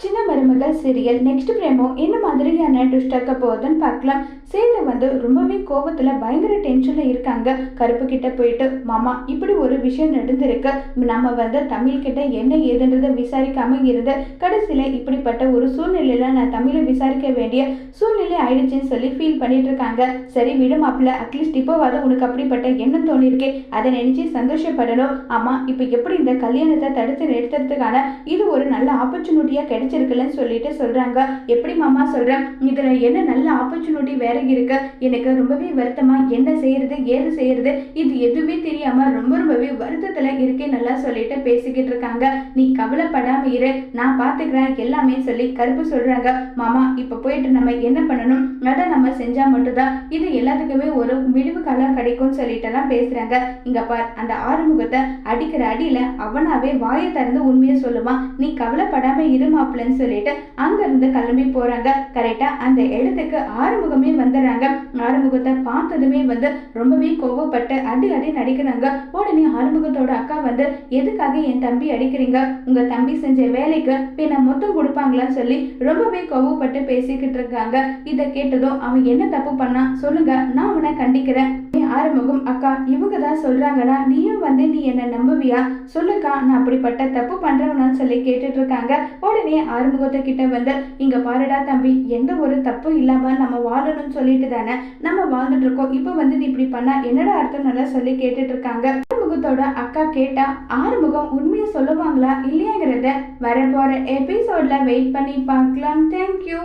Cina மருமகள் serial next பிரேமோ என்ன மாதிரியான ட்விஸ்ட் ஆக்க போகுதுன்னு பார்க்கலாம். சேது வந்து ரொம்பவே கோபத்துல பயங்கர டென்ஷன்ல இருக்காங்க. கருப்பு கிட்ட போயிட்டு மாமா இப்படி ஒரு விஷயம் நடந்திருக்கு. நம்ம வந்து தமிழ் கிட்ட என்ன ஏதுன்றதை விசாரிக்காம இருந்து கடைசியில இப்படிப்பட்ட ஒரு சூழ்நிலையில நான் தமிழை விசாரிக்க வேண்டிய சூழ்நிலை ஆயிடுச்சுன்னு சொல்லி ஃபீல் பண்ணிட்டு இருக்காங்க. சரி விடு மாப்பிள்ள அட்லீஸ்ட் இப்போவாது உனக்கு அப்படிப்பட்ட எண்ணம் தோணிருக்கே. அதை நினைச்சு சந்தோஷப்படணும். ஆமா இப்போ எப்படி இந்த கல்யாணத்தை தடுத்து நிறுத்துறதுக்கான இது ஒரு நல்ல ஆப்பர்ச்சுனிட்டியா இல்லைன்னு சொல்லிட்டு சொல்றாங்க. எப்படி மாமா சொல்றேன் இதுல என்ன நல்ல ஆப்பர்ச்சுனிட்டி வேற இருக்கு? எனக்கு ரொம்பவே வருத்தமா என்ன செய்யறது ஏது செய்யறது? இது எதுவுமே தெரியாம ரொம்ப ரொம்பவே வருத்தத்துல இருக்கே நல்லா சொல்லிட்டு பேசிக்கிட்டு இருக்காங்க. நீ கவலைப்படாம இரு. நான் பாத்துக்கிறேன். எல்லாமே சொல்லி கருப்பு சொல்றாங்க. மாமா இப்ப போயிட்டு நம்ம என்ன பண்ணணும்? அதை நம்ம செஞ்சா மட்டும்தான். இது எல்லாத்துக்குமே ஒரு விடிவு காலம் கிடைக்கும்னு சொல்லிட்டு எல்லாம் பேசுறாங்க. இங்க பார் அந்த ஆறுமுகத்தை அடிக்கிற அடியில அவனாவே வாயை திறந்து உண்மையை சொல்லுவான் நீ கவலைப்படாம இரு மாப்பிள்ளன்னு சொல்லிட்டு அங்கிருந்து கிளம்பி போறாங்க. கரெக்டா அந்த இடத்துக்கு ஆறுமுகமே வந்துடுறாங்க. ஆறுமுகத்தை பார்த்ததுமே வந்து ரொம்பவே கோவப்பட்டு அடி அடி நடிக்கிறாங்க. உடனே ஆறுமுகத்தோட அக்கா வந்து எதுக்காக என் தம்பி அடிக்கிறீங்க? உங்க தம்பி செஞ்ச வேலைக்கு பின்ன மொத்தம் கொடுப்பாங்களான்னு சொல்லி ரொம்பவே கோவப்பட்டு பேசிக்கிட்டு இருக்காங்க. இதை கேட்டதும் அவன் என்ன தப்பு பண்ணா சொல்லுங்க நான் அவனை கண்டிக்கிறேன். ஆறுமுகம் அக்கா இவங்க தான் சொல்கிறாங்கன்னா நீயும் வந்து நீ என்ன நம்புவியா? சொல்லுக்கா நான் அப்படிப்பட்ட தப்பு பண்ணுறவனான்னு சொல்லி கேட்டுட்டு இருக்காங்க உடனே ஆறுமுகத்தை கிட்ட வந்து இங்கே பாருடா தம்பி எந்த ஒரு தப்பும் இல்லாமல் நம்ம வாழணும்னு சொல்லிட்டு தானே? நம்ம வாழ்ந்துட்டு இருக்கோம் இப்போ வந்து நீ இப்படி பண்ணா என்னடா அர்த்தம் நல்லா சொல்லி கேட்டுட்டு இருக்காங்க ஆறுமுகத்தோட அக்கா கேட்டா ஆறுமுகம் உண்மையை சொல்லுவாங்களா இல்லையாங்கிறத வரப்போற எபிசோட்ல வெயிட் பண்ணி பார்க்கலாம். தேங்க்யூ